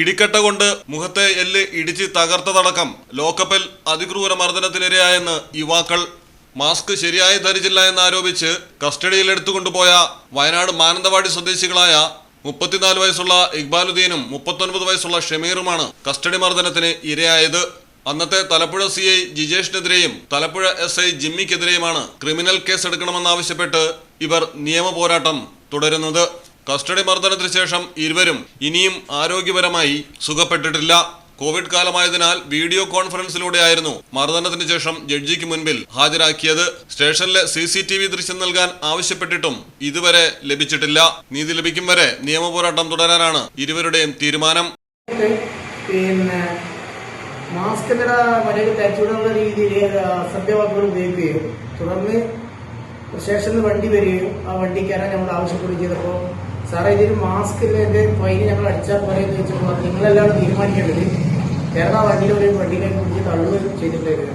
ഇടിക്കട്ട കൊണ്ട് മുഖത്തെ എല്ല് ഇടിച്ച് തകർത്തതടക്കം ലോക്കപ്പിൽ അതിക്രൂര മർദ്ദനത്തിനിരയായെന്ന് യുവാക്കൾ. മാസ്ക് ശരിയായി ധരിച്ചില്ല എന്നാരോപിച്ച് കസ്റ്റഡിയിൽ എടുത്തുകൊണ്ടുപോയ വയനാട് മാനന്തവാടി സ്വദേശികളായ മുപ്പത്തിനാല് വയസ്സുള്ള ഇക്ബാലുദ്ദീനും മുപ്പത്തൊൻപത് വയസ്സുള്ള ഷമീറുമാണ് കസ്റ്റഡി മർദ്ദനത്തിന് ഇരയായത്. അന്നത്തെ തലപ്പുഴ സി ഐ ജിജേഷിനെതിരെയും തലപ്പുഴ എസ് ഐ ജിമ്മിക്കെതിരെയുമാണ് ക്രിമിനൽ കേസ് എടുക്കണമെന്നാവശ്യപ്പെട്ട് ഇവർ നിയമ പോരാട്ടം തുടരുന്നത്. കസ്റ്റഡി മർദ്ദനത്തിന് ശേഷം ഇരുവരും ഇനിയും ആരോഗ്യപരമായി സുഖപ്പെട്ടിട്ടില്ല. കോവിഡ് കാലമായതിനാൽ വീഡിയോ കോൺഫറൻസിലൂടെയായിരുന്നു മർദ്ദനത്തിന് ശേഷം ജഡ്ജിക്ക് മുൻപിൽ ഹാജരാക്കിയത്. സ്റ്റേഷനിലെ സി സി ടി വി ദൃശ്യം നൽകാൻ ആവശ്യപ്പെട്ടിട്ടും ഇതുവരെ ലഭിച്ചിട്ടില്ല. നീതി ലഭിക്കും വരെ നിയമപോരാട്ടം തുടരാനാണ് ഇരുവരുടെയും തീരുമാനം. പിന്നെ തുടർന്ന് സ്റ്റേഷനിൽ വണ്ടി വരികയും ആ വണ്ടി കയറാൻ നമ്മൾ ആവശ്യപ്പെടുകയും ചെയ്തപ്പോൾ സാറേ ഇതൊരു മാസ്ക് ഇല്ലെങ്കിൽ ഫൈന് ഞങ്ങൾ അടിച്ചാൽ പോലെ എന്ന് വെച്ചപ്പോൾ നിങ്ങളെല്ലാം തീരുമാനിക്കേണ്ടത് കേരള വണ്ടിയിൽ ഒരു വണ്ടിയിലേക്ക് പിടിച്ച് തള്ളുകയും ചെയ്തിട്ടുണ്ടായിരുന്നു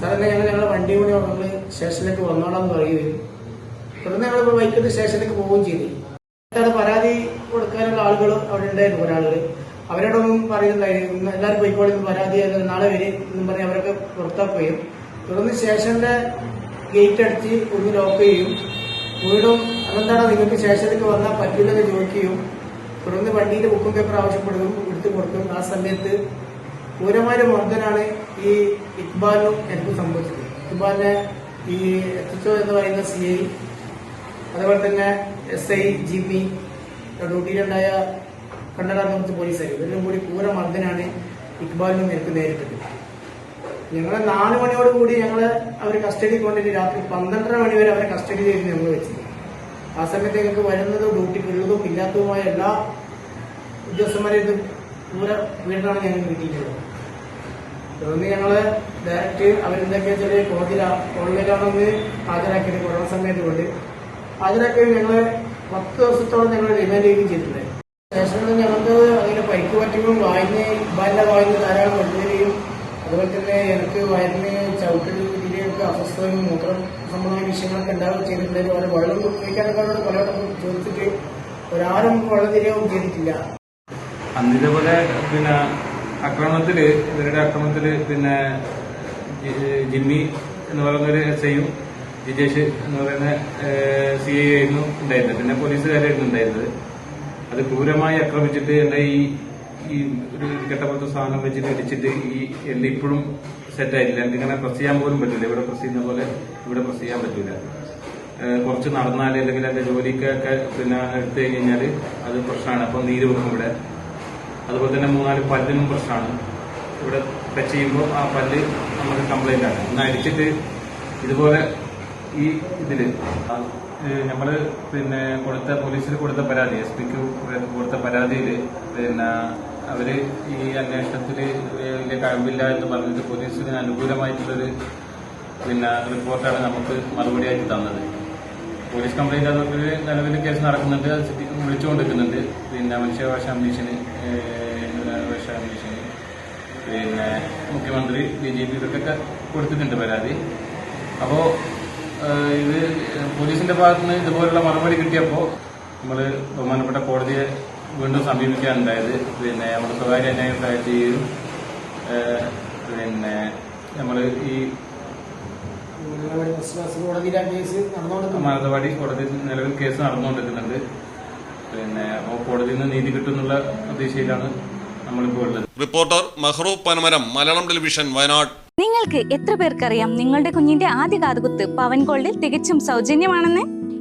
സാറേ ഞങ്ങൾ ഞങ്ങളുടെ വണ്ടി കൂടി ഞങ്ങൾ സ്റ്റേഷനിലേക്ക് വന്നോളാം എന്ന് പറയുകയും തുടർന്ന് ഞങ്ങൾ വൈകിട്ട് സ്റ്റേഷനിലേക്ക് പോവുകയും ചെയ്തു. പരാതി കൊടുക്കാനുള്ള ആളുകൾ അവിടെ ഉണ്ടായിരുന്നു ഒരാളുകൾ അവരോടൊന്നും പറയുന്നുണ്ടായിരുന്നു എല്ലാവരും പോയിക്കോളി പരാതി നാളെ വരും എന്നും പറഞ്ഞ് അവരൊക്കെ പുറത്താക്കുകയും തുടർന്ന് സ്റ്റേഷന്റെ ഗേറ്റ് അടിച്ച് ഒന്ന് ലോക്ക് ചെയ്യും വീണ്ടും അതെന്താണ് നിങ്ങൾക്ക് സ്റ്റേഷനിലേക്ക് വന്നാൽ പറ്റില്ലെന്ന് ചോദിക്കുകയും തുടർന്ന് വണ്ടിയിൽ ബുക്കും പേപ്പർ ആവശ്യപ്പെടുകയും എടുത്തു കൊടുക്കും ആ സമയത്ത് ക്രൂരമായ മർദ്ദനാണ് ഈ ഇക്ബാലും എനിക്ക് സംഭവിച്ചത്. ഇക്ബാലിനെ ഈ എച്ച് എന്ന് പറയുന്ന സി ഐ അതുപോലെ തന്നെ എസ് ഐ ജി പി ഡ്യൂട്ടിയിലുണ്ടായ കണ്ണടാൻ കുറച്ച് പോലീസായി. ഇവരിലും കൂടി പൂര മർദ്ദനാണ് ഇക്ബാലിനും എനിക്ക് നേരിട്ടത്. ഞങ്ങളെ നാല് മണിയോട് കൂടി ഞങ്ങളെ അവർ കസ്റ്റഡി കൊണ്ടിട്ട് രാത്രി പന്ത്രണ്ടര മണി വരെ അവരെ കസ്റ്റഡിയിലായിരുന്നു ഞങ്ങൾ വെച്ചത് ആ സമയത്തേക്ക് വരുന്നതും ഡ്യൂട്ടിക്ക് ഉള്ളതും ഇല്ലാത്തതുമായ എല്ലാ ഉദ്യോഗസ്ഥന്മാരെ ഇത് പൂര വീട്ടിലാണ് ഞങ്ങൾ കിട്ടിയിട്ടുള്ളത് തുടർന്ന് ഞങ്ങൾ ഡയറക്റ്റ് അവരെന്തൊക്കെയാ ചെറിയ കോടതിയിൽ ഓൺലൈനാണെന്ന് ഹാജരാക്കിയത് കൊറോണ സമയത്ത് കൊണ്ട് ഹാജരാക്കി ഞങ്ങൾ പത്ത് ദിവസത്തോളം ഞങ്ങൾ റിമാൻഡ് ചെയ്യുകയും ചെയ്തിട്ടുണ്ട്. ശേഷം ഞങ്ങൾക്ക് അതിന്റെ പരിക്ക് പറ്റുമ്പോൾ വായന ഇബ്ബാലിന്റെ വായിന് ധാരാളം കൊണ്ടുവരികയും അതുപോലെ തന്നെ എനിക്ക് വയറിന് ചവിട്ടിൽ ഇതിലേക്ക് അസ്വസ്ഥതയും മൂത്രം സംബന്ധമായ വിഷയങ്ങളൊക്കെ ഉണ്ടാവുക ചെയ്തിട്ടുണ്ടെങ്കിൽ അവരെ വെള്ളം ഉപയോഗിക്കാനൊക്കെ പല പലവട്ടം ചോദിച്ചിട്ട് ഒരാരും വെള്ളം ചെയ്തിട്ടില്ല അന്ന് ഇതേപോലെ പിന്നെ ആക്രമണത്തിൽ ഇവരുടെ ആക്രമണത്തിൽ പിന്നെ ജിമ്മി എന്ന് പറയുന്ന ഒരു എസ് ഐയും ജിജേഷ് എന്ന് പറയുന്ന സി ഐ ആയിരുന്നു ഉണ്ടായിരുന്നത്. പിന്നെ പോലീസുകാരായിരുന്നു ഉണ്ടായിരുന്നത്. അത് ക്രൂരമായി ആക്രമിച്ചിട്ട് എന്റെ ഈ ഈ ഒരു കെട്ടപ്പുറത്ത് സാധനം വെച്ചിട്ട് ഇടിച്ചിട്ട് ഈ എല്ല് ഇപ്പോഴും സെറ്റ് ആയിട്ടില്ല. എനിക്ക് ഇങ്ങനെ പ്രസ് ചെയ്യാൻ പോലും പറ്റില്ല. ഇവിടെ പ്രസ് ചെയ്യുന്ന പോലെ ഇവിടെ പ്രസ് ചെയ്യാൻ പറ്റില്ല കുറച്ച് നടന്നാൽ അല്ലെങ്കിൽ എന്റെ ജോലിക്കൊക്കെ പിന്നെ എടുത്തു കഴിഞ്ഞാൽ അത് പ്രശ്നമാണ്. അപ്പം നീര് വെക്കും ഇവിടെ. അതുപോലെ തന്നെ മൂന്നാൽ പല്ലിനും പ്രശ്നമാണ്. ഇവിടെ ടച്ച് ചെയ്യുമ്പോൾ ആ പല്ല് നമുക്ക് കംപ്ലൈന്റ് ആണ്. ഒന്ന് അടിച്ചിട്ട് ഇതുപോലെ ഈ ഇതിൽ നമ്മൾ പിന്നെ കൊടുത്ത പോലീസിൽ കൊടുത്ത പരാതി എസ് പിക്ക് കൊടുത്ത പരാതിയിൽ പിന്നെ അവർ ഈ അന്വേഷണത്തിൽ വലിയ കഴിവില്ല എന്ന് പറഞ്ഞിട്ട് പോലീസിന് അനുകൂലമായിട്ടുള്ളൊരു പിന്നെ റിപ്പോർട്ടാണ് നമുക്ക് മറുപടിയായിട്ട് തന്നത്. പോലീസ് കംപ്ലൈന്റ് അതൊക്കെ നിലവിൽ കേസ് നടക്കുന്നുണ്ട് അത് വിളിച്ചുകൊണ്ടിരിക്കുന്നുണ്ട്. പിന്നെ മനുഷ്യാവകാശ കമ്മീഷന് മനുഷ്യാവകാശ കമ്മീഷന് പിന്നെ മുഖ്യമന്ത്രി ബി ജെ പി ഇവർക്കൊക്കെ കൊടുത്തിട്ടുണ്ട് പരാതി. അപ്പോൾ ഇത് പോലീസിന്റെ ഭാഗത്തുനിന്ന് ഇതുപോലുള്ള മറുപടി കിട്ടിയപ്പോൾ നമ്മൾ ബഹുമാനപ്പെട്ട കോടതിയെ വീണ്ടും സമീപിക്കാനുണ്ടായത്. പിന്നെ നമ്മൾ സ്വകാര്യ അന്വേഷണം ഫയൽ ചെയ്യും പിന്നെ നമ്മൾ ഈ മാനന്തവാടി കോടതി നിലവിൽ കേസ് നടന്നുകൊണ്ടിരിക്കുന്നുണ്ട്. പിന്നെ അപ്പോൾ കോടതിയിൽ നിന്ന് നീതി കിട്ടുന്നുള്ള പ്രതീക്ഷയിലാണ് നമ്മളിപ്പോൾ ഉള്ളത്. Reporter Mahroob Panamaram Malayalam television Wayanad. നിങ്ങൾക്ക് എത്ര പേർക്കറിയാം നിങ്ങളുടെ കുഞ്ഞിന്റെ ആദ്യ കാതുകുത്ത് പവൻ ഗോൾഡിൽ തികച്ചും സൗജന്യമാണെന്ന്?